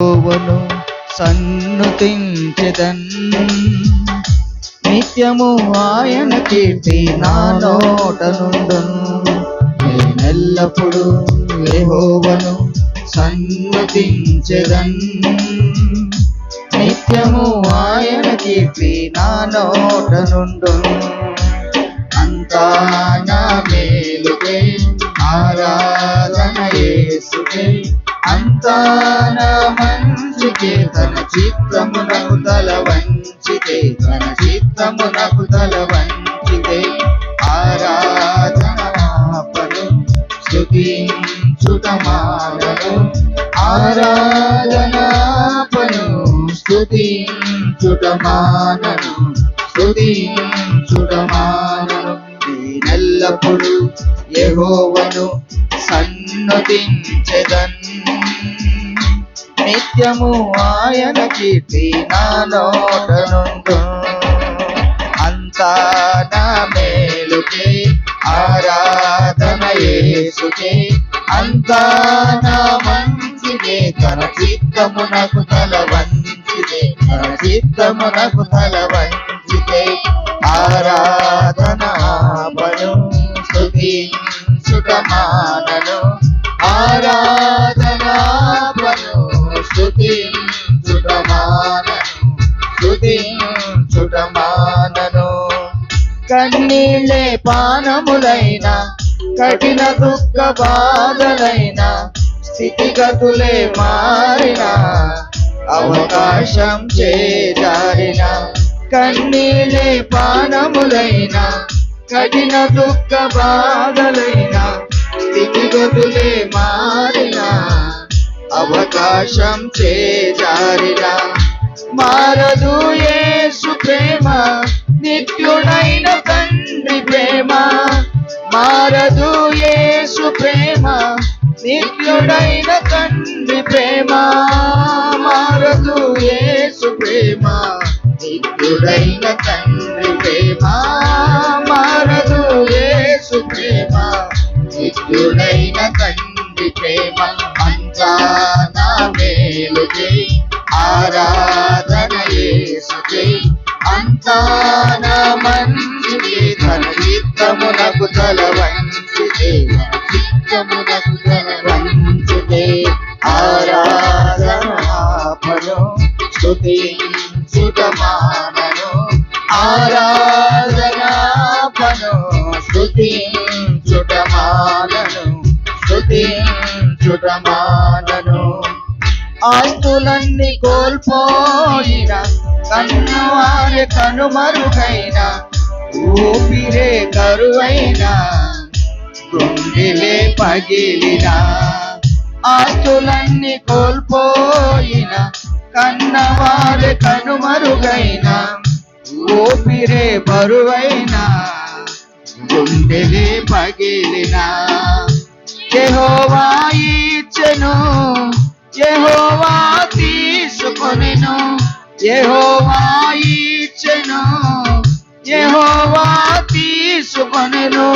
యెహోవాను సన్నుతించెదన్. నిత్యము ఆయన కీర్తి నా నోట నుండును నేనెల్లప్పుడు యెహోవాను సన్నుతించెదన్. నిత్యము ఆయన కీర్తి నా నోట నుండును అంతా అంతా మంచికే తన చిత్తమునకు తల వంచితే తన చిత్తమునకు తల వంచితే ఆరాధన ఆపను స్తుతించుటమానను ఆరాధన స్థుతించుటమానను. స్తుతించుటమానను స్తుతించుటమానను నేనెల్లప్పుడు యెహోవను నిన్ను సన్నుతించెదన్ నిత్యము ఆయన కీర్తి నా నోట నుండు అంతా నా మేలుకే ఆరాధన యేసుకే. అంతా నా మంచిదే తన చిత్తమునకు తల వంచిదే తన చిత్తమునకు తల వంచితే ఆరాధన బలు స్తుతించుటమానను సుతమానన కన్నీళ్ళే పానములైన కఠిన దుఃఖ బాధలైన స్థితిగతులే మారిన అవకాశం చేజారిన. కన్నీళ్ళే పానములైన కఠిన దుఃఖ బాధలైన స్థితిగతులే మారిన అవకాశం చేజారిన. మారదు యేసు ప్రేమ నిత్యుడైన మారదు యేసు ప్రేమ నిత్యుడైన తండ్రి ప్రేమ. మారదు యేసు ప్రేమ నిత్యుడైన తండ్రి ప్రేమ. మారదు యేసు ప్రేమ నిత్యుడైన తండ్రి ప్రేమ. అంతా నా మేలుకే ఆరాధన యేసుకే అంతా నా మంచికే చిత్తమునకు తల వంచితే చిత్తమునకు తల వంచితే ఆరాధన ఆపను స్తుతించుటమానను ఆరాధన ఆపను స్తుతించుటమానను స్తుతించుటమానను ఆస్తులన్నీ కోల్పోయిన కన్నువారి కనుమరుగైన ఊపిరే కరువైన గుండెలే పగిలిన ఆస్తులన్నీ కోల్పోయిన కన్నవారు కనుమరుగైన ఊపిరే బరువైనా గుండెలే పగిలిన. యెహోవా ఇచ్చను యెహోవా తీసుకొనెను యెహోవా ఇచ్చను. యెహోవా తీసుకొనెను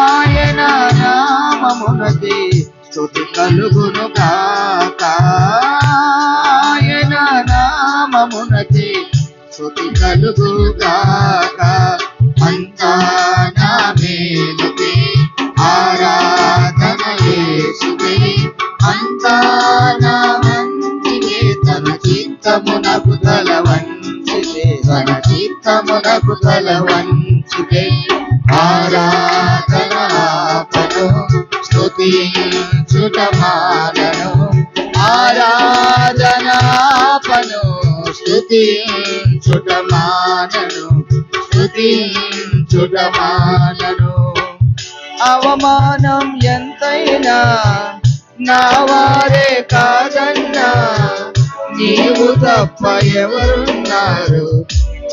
ఆయన నామమునది స్థుతి కలుగును కాక ఆయన నామమునది స్థుతి కలుగు చిత్తమునకు తల వంచితే ఆరాధన ఆపను స్తుతించుటమానను. ఆరాధన ఆపను స్తుతించుట మానను అవమానం ఎంతైనా నా వారే కాదన్నా నీవు తప్ప ఎవరున్నారు?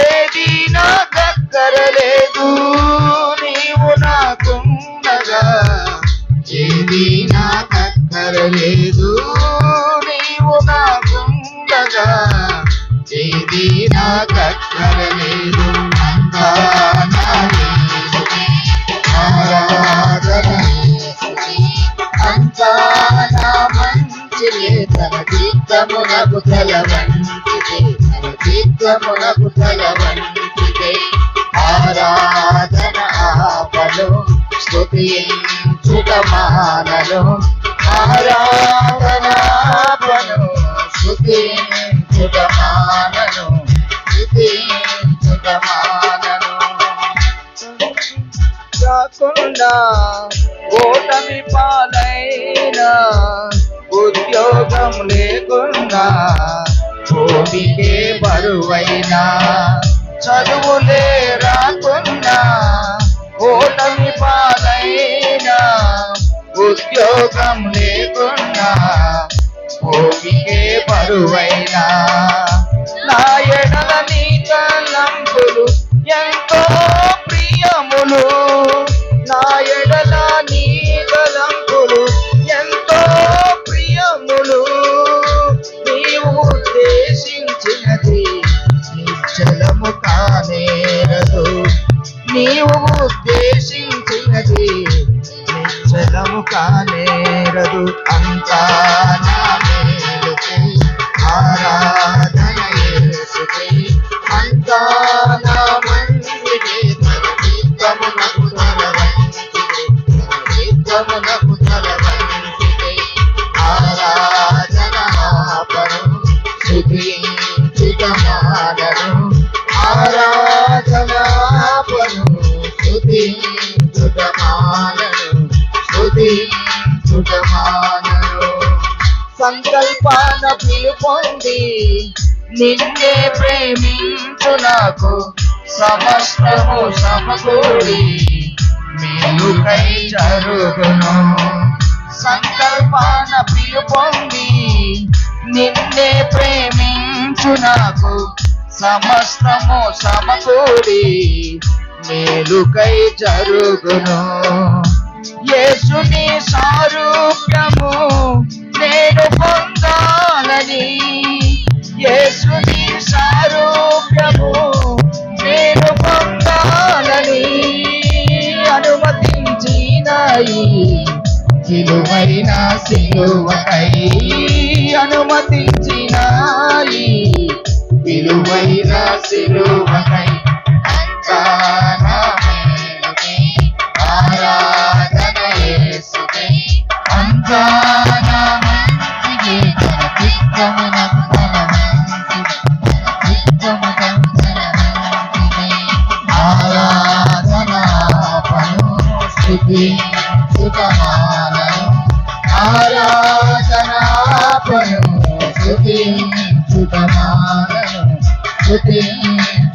ఏది నా దగ్గర లేదు నీవు నాకుండగా ఏది నా దగ్గర లేదు నీవు నాకుండగా ఏది నా దగ్గర లేదు అంతా నా మంచిదే తన చిత్తమునకు తల వంచితే తన ఆరాధన ఆపలు స్తుతించుట మానలు. ఆరాధన ఆపలు స్తుతించుట మానలు. స్తుతించుట మానలు. కాకుండా ఓటమి పాలైనా ఉద్యోగం లేకుండా భూమికే బరువైనా చదువులే రాకున్నా ఓటమి పాలైనా ఉద్యోగం లేకుండా భూమికే బరువైనా. నా ఎడల నీ తలంపులు ఎంతో ప్రియములు. సంకల్పాన పిలుపొంది నిన్నే ప్రేమించు నాకు సమస్తము సమకూడి. మేలుకై జరుగును. సంకల్పాన పిలుపొంది నిన్నే ప్రేమించు నాకు సమస్తము సమకూడి. మేలుకై జరుగును. యేసుని సారూప్యము నేను పొందాలని యేసుని సారూప్యము నేను పొందాలని అనుమతించినాయి. విలువైన సిలువకై అనుమతించినాయి. విలువైన సిలువకై ఆరాధన యేసుకై అంతా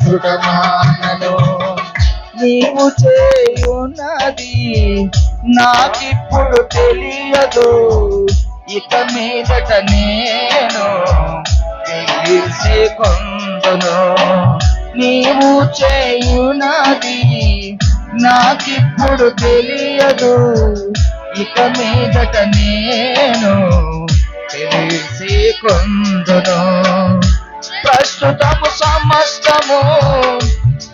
సుతమానను నీవు చేయున్నది నాకిప్పుడు తెలియదు. ఇక మీదట నేను కొందను నీవు చేయున్నది నాకిప్పుడు తెలియదు. ఇక మీదట నేను తెలిసి కొందును ప్రస్తుతము సమస్తము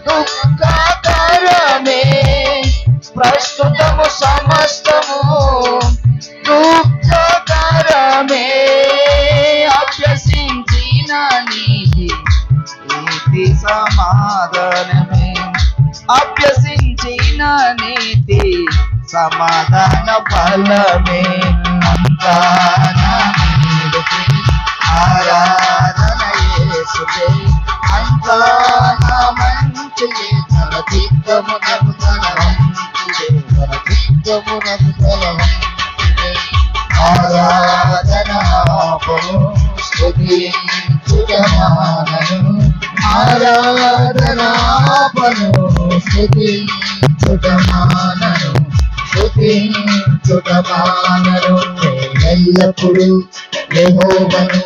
దుఃఖకరమే ప్రస్తుతము సమస్తము సమాధానమే. అభ్యసించిన నీతి సమాధాన ఫలమే. అంతా నా ఆరాధన యేసుకే. అంతా మంచి మంచిదే తన స్తుతించుటమానను ఎల్లప్పుడు యెహోవాను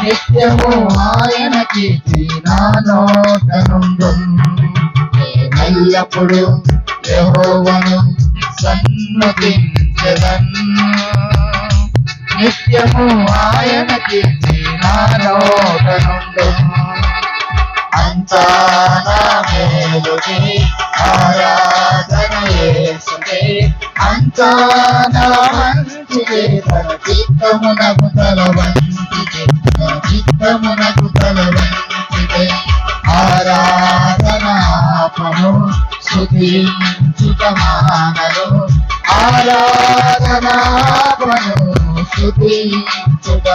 నిత్యము ఆయన కీర్తి నా నోట నుండు ఎల్లప్పుడు నిత్యము ఆయన కీర్తి నా నోట అంతా నా మేలుకి చిత్తమునకు తల వంచితే తన చిత్తమునకు తల వంచితే ఆరాధనాపము శుతించుట మానలు ఆరాధనాపను శుతించుట